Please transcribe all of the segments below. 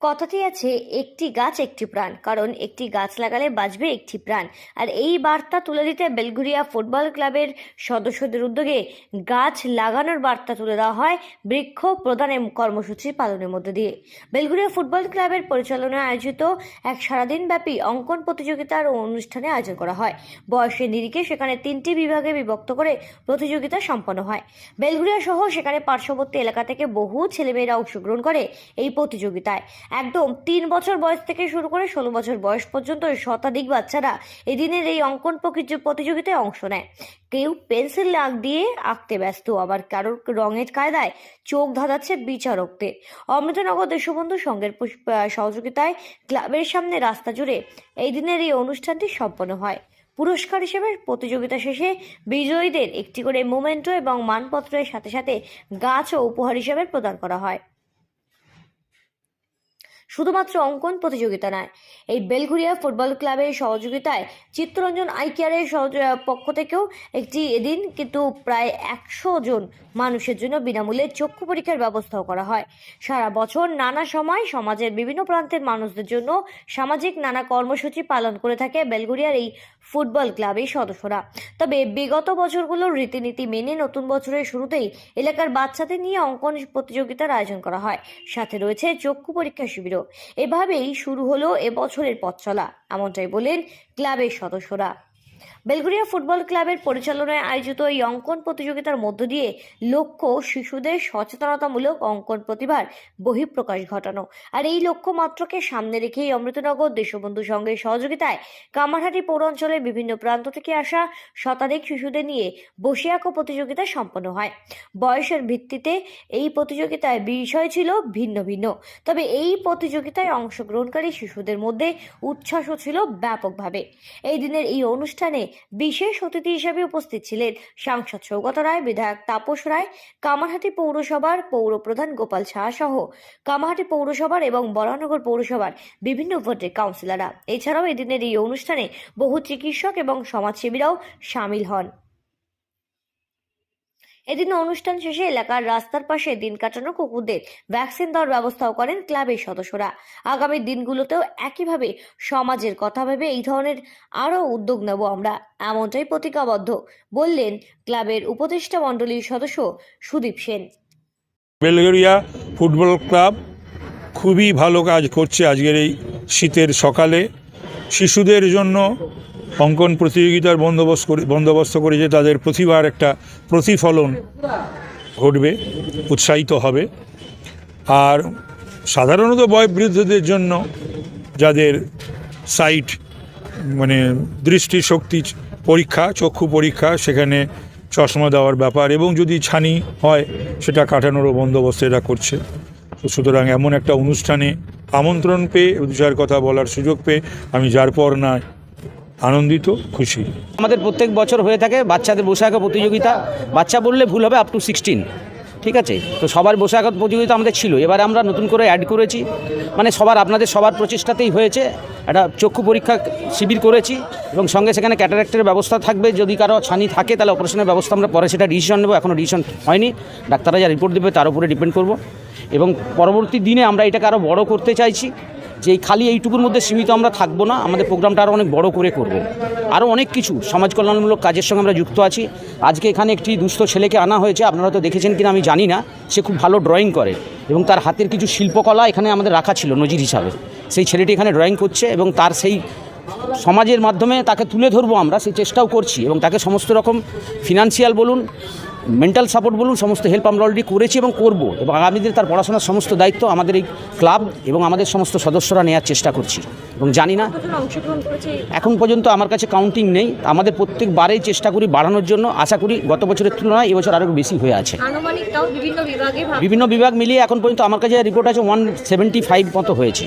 কথাতেই আছে, একটি গাছ একটি প্রাণ। কারণ একটি গাছ লাগালে বাঁচবে একটি প্রাণ। আর এই বার্তা তুলে দিতে বেলঘুরিয়া ফুটবল ক্লাবের সদস্যদের উদ্যোগে গাছ লাগানোর বার্তা তুলে দেওয়া হয় বৃক্ষ প্রদানের কর্মসূচি পালনের মধ্যে দিয়ে। বেলঘুরিয়া ফুটবল ক্লাবের পরিচালনায় আয়োজিত এক সারাদিনব্যাপী অঙ্কন প্রতিযোগিতার অনুষ্ঠানে আয়োজন করা হয়। বয়সের নিরিখে সেখানে তিনটি বিভাগে বিভক্ত করে প্রতিযোগিতা সম্পন্ন হয়। বেলঘুরিয়া সহ সেখানে পার্শ্ববর্তী এলাকা থেকে বহু ছেলেমেয়েরা অংশগ্রহণ করে এই প্রতিযোগিতায়। একদম তিন বছর বয়স থেকে শুরু করে ষোলো বছর বয়স পর্যন্ত শতাধিক বাচ্চারা এদিনের এই অঙ্কন প্রতিযোগিতায় অংশ নেয়। কেউ পেন্সিল আঁক দিয়ে আঁকতে ব্যস্ত, আবার কারোর রঙের কায়দায় চোখ ধাঁধাচ্ছে বিচারকদের। অমৃতনগর দেশবন্ধু সংঘের সহযোগিতায় ক্লাবের সামনে রাস্তা জুড়ে এই দিনের এই অনুষ্ঠানটি সম্পন্ন হয়। পুরস্কার হিসেবে প্রতিযোগিতা শেষে বিজয়ীদের একটি করে মোমেন্টো এবং মানপত্রের সাথে সাথে গাছও উপহার হিসেবে প্রদান করা হয়। শুধুমাত্র অঙ্কন প্রতিযোগিতা নয়, এই বেলঘুরিয়া ফুটবল ক্লাবের সহযোগিতায় চিত্তরঞ্জন আই কেয়ারের পক্ষ থেকেও একটি এদিন কিন্তু প্রায় একশো জন মানুষের জন্য বিনামূল্যে চক্ষু পরীক্ষার ব্যবস্থাও করা হয়। সারা বছর নানা সময় সমাজের বিভিন্ন প্রান্তের মানুষদের জন্য সামাজিক নানা কর্মসূচি পালন করে থাকে বেলঘুরিয়ার এই ফুটবল ক্লাবের সদস্যরা। তবে বিগত বছরগুলোর রীতিনীতি মেনে নতুন বছরের শুরুতেই এলাকার বাচ্চাদের নিয়ে অঙ্কন প্রতিযোগিতার আয়োজন করা হয়। সাথে রয়েছে চক্ষু পরীক্ষা শিবিরও। এভাবেই শুরু হলো এবছরের পথ চলা এমনটাই বলেন ক্লাবের সদস্যরা। বেলগুড়িয়া ফুটবল ক্লাবের পরিচালনায় আয়োজিত এই অঙ্কন প্রতিযোগিতার মধ্য দিয়ে লক্ষ্য শিশুদের সচেতনতামূলক অঙ্কন প্রতিভার বহিঃপ্রকাশ ঘটানো। আর এই লক্ষ্য মাত্রকে সামনে রেখেই অমৃতনগর দেশবন্ধু সংঘের সহযোগিতায় কামারহাটি পৌরাঞ্চলের বিভিন্ন প্রান্ত থেকে আসা শতাধিক শিশুদের নিয়ে বসে প্রতিযোগিতা সম্পন্ন হয়। বয়সের ভিত্তিতে এই প্রতিযোগিতায় বিষয় ছিল ভিন্ন ভিন্ন। তবে এই প্রতিযোগিতায় অংশগ্রহণকারী শিশুদের মধ্যে উচ্ছ্বাসও ছিল ব্যাপকভাবে। এই দিনের এই অনুষ্ঠানে বিশেষ অতিথি হিসেবে উপস্থিত ছিলেন সাংসদ সৌগত রায়, বিধায়ক তাপস রায়, কামারহাটি পৌরসভার পৌর প্রধান গোপাল সাহা সহ কামারহাটি পৌরসভার এবং বরানগর পৌরসভার বিভিন্ন ভোটের কাউন্সিলররা। এছাড়াও এদিনের এই অনুষ্ঠানে বহু চিকিৎসক এবং সমাজসেবীরাও সামিল হন। এদিন অনুষ্ঠান শেষে এলাকার রাস্তার পাশে দিন কাটানো কুকুরদের ভ্যাকসিন দেওয়ার ব্যবস্থাও করেন ক্লাবের সদস্যরা। আগামী দিনগুলোতেও একইভাবে সমাজের কথা ভেবে এই ধরনের আরও উদ্যোগ নেব আমরা। এমনটাই প্রতিজ্ঞাবদ্ধ বললেন ক্লাবের উপদেষ্টা মণ্ডলীর সদস্য সুদীপ সেন। বেলগেরিয়া ফুটবল ক্লাব খুবই ভালো কাজ করছে আজকের এই শীতের সকালে। শিশুদের জন্য অঙ্কন প্রতিযোগিতার বন্দোবস্ত করে বন্দোবস্ত করে করেছে তাদের প্রতিভার একটা প্রতিফলন ঘটবে, উৎসাহিত হবে। আর সাধারণত বয়োবৃদ্ধদের জন্য যাদের সাইট মানে দৃষ্টিশক্তি পরীক্ষা, চক্ষু পরীক্ষা, সেখানে চশমা দেওয়ার ব্যাপার এবং যদি ছানি হয়, সেটা কাটানোরও বন্দোবস্ত এরা করছে। সুতরাং এমন একটা অনুষ্ঠানে আমন্ত্রণ পেয়ে দু কথা বলার সুযোগ পেয়ে, আমি যার পর না আনন্দিত, খুশি। আমাদের প্রত্যেক বছর হয়ে থাকে বাচ্চাদের বসে আঁকা প্রতিযোগিতা। বাচ্চা বললে ভুল হবে আপ টু সিক্সটিন ঠিক আছে? তো সবার বসে আঁকা প্রতিযোগিতা আমাদের ছিল। এবারে আমরা নতুন করে অ্যাড করেছি। মানে সবার, আপনাদের সবার প্রচেষ্টাতেই হয়েছে। একটা চক্ষু পরীক্ষা শিবির করেছি এবং সঙ্গে সেখানে ক্যাটারাক্টের ব্যবস্থা থাকবে। যদি কারও ছানি থাকে, তাহলে অপারেশনের ব্যবস্থা আমরা পরে সেটা ডিসিশন নেব। এখনও ডিসিশন হয়নি। ডাক্তাররা যা রিপোর্ট দেবে, তার উপরে ডিপেন্ড করব। এবং পরবর্তী দিনে আমরা এটাকে আরও বড় করতে চাইছি। যে খালি এইটুকুর মধ্যে সীমিত আমরা থাকব না, আমাদের প্রোগ্রামটা আরও অনেক বড় করে করব। আরও অনেক কিছু সমাজ কল্যাণমূলক কাজের সঙ্গে আমরা যুক্ত আছি। আজকে এখানে একটি দুস্থ ছেলেকে আনা হয়েছে, আপনারা তো দেখেছেন কিনা আমি জানি না। সে খুব ভালো ড্রয়িং করে এবং তার হাতের কিছু শিল্পকলা এখানে আমাদের রাখা ছিল নজির হিসাবে। সেই ছেলেটি এখানে ড্রয়িং করছে এবং তার সেই সমাজের মাধ্যমে তাকে তুলে ধরবো আমরা, সেই চেষ্টাও করছি এবং তাকে সমস্ত রকম ফিনান্সিয়াল বলুন মেন্টাল সাপোর্ট বলুন সমস্ত হেল্প আমরা অলরেডি করেছি এবং করব এবং আগামী দিনে তার পড়াশোনার সমস্ত দায়িত্ব আমাদের এই ক্লাব এবং আমাদের সমস্ত সদস্যরা নেওয়ার চেষ্টা করছি এবং জানি না এখন পর্যন্ত আমার কাছে কাউন্টিং নেই। আমাদের প্রত্যেকবারেই চেষ্টা করি বাড়ানোর জন্য। আশা করি গত বছরের তুলনায় এবছর আরও বেশি হয়ে আছে। বিভিন্ন বিভিন্ন বিভাগ মিলিয়ে এখন পর্যন্ত আমার কাছে রিপোর্ট আছে ওয়ান সেভেন্টি ফাইভ মতো হয়েছে।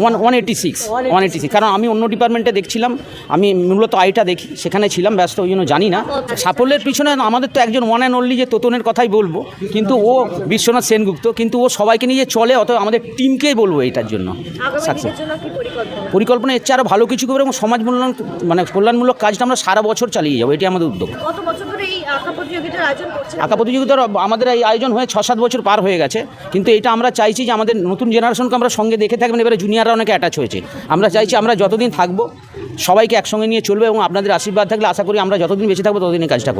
One one eighty six one eighty six কারণ আমি অন্য ডিপার্টমেন্টে দেখছিলাম আমি মূলত আইটা দেখি সেখানে ছিলাম ব্যস্ত ওই জন্য জানি না। সাফল্যের পিছনে আমাদের তো একজন ওয়ান অ্যান্ড অনলি যে তোতনের কথাই বলব কিন্তু ও বিশ্বনাথ সেনগুপ্ত কিন্তু ও সবাইকে নিয়ে যে চলে অত আমাদের টিমকেই বলব এটার জন্য। সাকসেস পরিকল্পনা? এর চেয়ে আরও ভালো কিছু করব এবং সমাজ মূল্যায়ন মানে কল্যাণমূলক কাজটা আমরা সারা বছর চালিয়ে যাব এটি আমাদের উদ্যোগ। আঁকা প্রতিযোগিতার আমাদের এই আয়োজন হয়ে ছ সাত বছর পার হয়ে গেছে কিন্তু এটা আমরা চাইছি যে আমাদের নতুন জেনারেশনকে আমরা সঙ্গে দেখে থাকবেন এবারে জুনিয়ররা অনেকে অ্যাটাচ হয়েছে। আমরা চাইছি আমরা যতদিন থাকব সবাইকে একসঙ্গে নিয়ে চলবে এবং আপনাদের আশীর্বাদ থাকলে আশা করি আমরা যতদিন বেঁচে থাকব ততদিন কাজটা